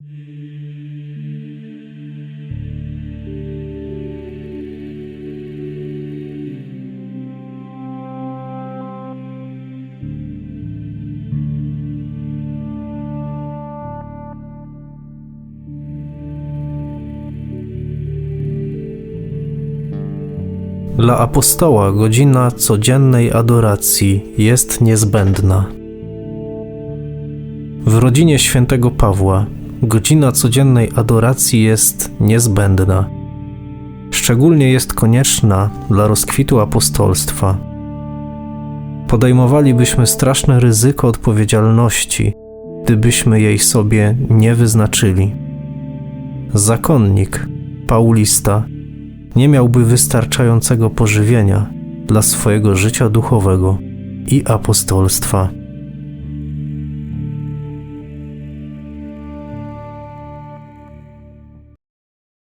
Dla apostoła godzina codziennej adoracji jest niezbędna. W rodzinie świętego Pawła godzina codziennej adoracji jest niezbędna. Szczególnie jest konieczna dla rozkwitu apostolstwa. Podejmowalibyśmy straszne ryzyko odpowiedzialności, gdybyśmy jej sobie nie wyznaczyli. Zakonnik, Paulista, nie miałby wystarczającego pożywienia dla swojego życia duchowego i apostolstwa.